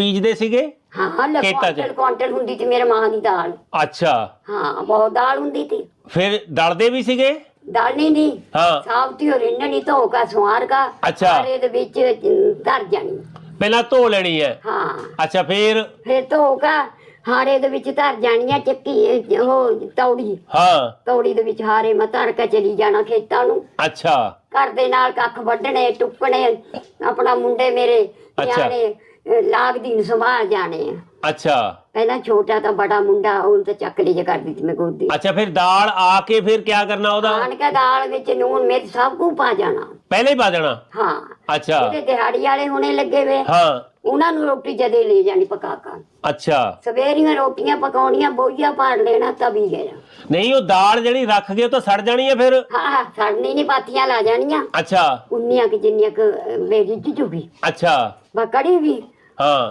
ਬੀਜਦੇ ਸੀਗੇ? ਹਾਂ ਖੇਤਾਂ 'ਚ? ਕੁਆਂਟਲ ਕੁਆਂਟਲ ਹੁੰਦੀ ਸੀ ਮੇਰੇ ਮਾਂ ਦੀ ਦਾਲ। ਅੱਛਾ। ਹਾਂ ਬਹੁਤ ਦਾਲ ਹੁੰਦੀ ਸੀ। ਫਿਰ ਦਲਦੇ ਵੀ ਸੀਗੇ? ਦਾਲ ਨਹੀਂ ਨਹੀਂ ਹਾਂ। ਸਾਬਤੀ ਹੋ ਰਿੰਨਣੀ ਧੋ ਕਾ ਸਵਾਰ ਕਾ ਅੱਛਾ। ਸਾਰੇ ਦੇ ਵਿੱਚ ਧਰ ਜਾਣੀ। ਪਹਿਲਾਂ ਧੋ ਲੈਣੀ ਹੈ? ਹਾਂ। ਅੱਛਾ ਫਿਰ? ਫਿਰ ਧੋ ਕਾ ਹਾਰੇ ਦੇ ਵਿੱਚ ਧਰ ਜਾਣੀਆਂ ਚੱਕੀ ਇਹ ਉਹ ਤੌੜੀ। ਹਾਂ। ਤੌੜੀ ਦੇ ਵਿੱਚ ਹਾਰੇ ਮੈਂ ਧਰ ਕੇ ਚਲੀ ਜਾਣਾ ਖੇਤਾਂ ਨੂੰ। ਅੱਛਾ। ਘਰ ਦੇ ਨਾਲ ਕੱਖ ਵੱਢਣੇ ਟੁੱਕਣੇ ਆਪਣਾ ਮੁੰਡੇ ਮੇਰੇ ਅੱਛਾ। ਨਿਆਣੇ ਅਹ, ਲਾਗਦੀ ਨੂੰ ਸੰਭਾਲ ਜਾਣੇ ਆ। ਅੱਛਾ। ਪਹਿਲਾਂ ਛੋਟਾ ਤਾਂ ਬੜਾ ਮੁੰਡਾ ਉਹ ਤਾਂ ਚੱਕਲੀ ਚ ਕਰਦੀ ਸੀ ਮੈਂ ਗੋਦੀ। ਅੱਛਾ ਫਿਰ ਦਾਲ ਆ ਕੇ ਫਿਰ ਕੀ ਕਰਨਾ ਉਹਦਾ? ਆਣ ਕੇ ਦਾਲ ਵਿੱਚ ਨੂਨ ਮਿਰਚ ਸਭ ਕੁ ਪਾ ਜਾਣਾ। ਪਹਿਲੇ ਹੀ ਪਾ ਦੇਣਾ? ਹਾਂ। ਅੱਛਾ। ਜਿਹੜੇ ਦਿਹਾੜੀ ਵਾਲੇ ਹੁਣੇ ਲੱਗੇ ਵੇ। ਹਾਂ। ਉਹਨਾਂ ਨੂੰ ਰੋਟੀ ਜਦੇ ਲੈ ਜਾਣੀ ਪਕਾ ਕੇ। ਅੱਛਾ। ਸਵੇਰੀਆਂ ਰੋਟੀਆਂ ਪਕਾਉਣੀਆਂ ਬੋਈਆ ਪਾੜ ਲੈਣਾ ਤਵੀ ਗਿਆ ਨਹੀਂ ਉਹ ਦਾਲ ਜਿਹੜੀ ਰੱਖ ਗਏ ਉਹ ਤਾਂ ਸੜ ਜਾਣੀ ਹੈ ਫਿਰ? ਹਾਂ ਸੜਨੀ ਨਹੀਂ ਪਾਥੀਆਂ ਲਾ ਜਾਣੀਆਂ। ਅੱਛਾ। ਉਨੀਆਂ ਕਿ ਜਿੰਨੀਆਂ ਕਿ ਮੇਰੀ ਜੂਗੀ ਅੱਛਾ। ਬਾ ਕੜੀ ਵੀ। ਹਾਂ।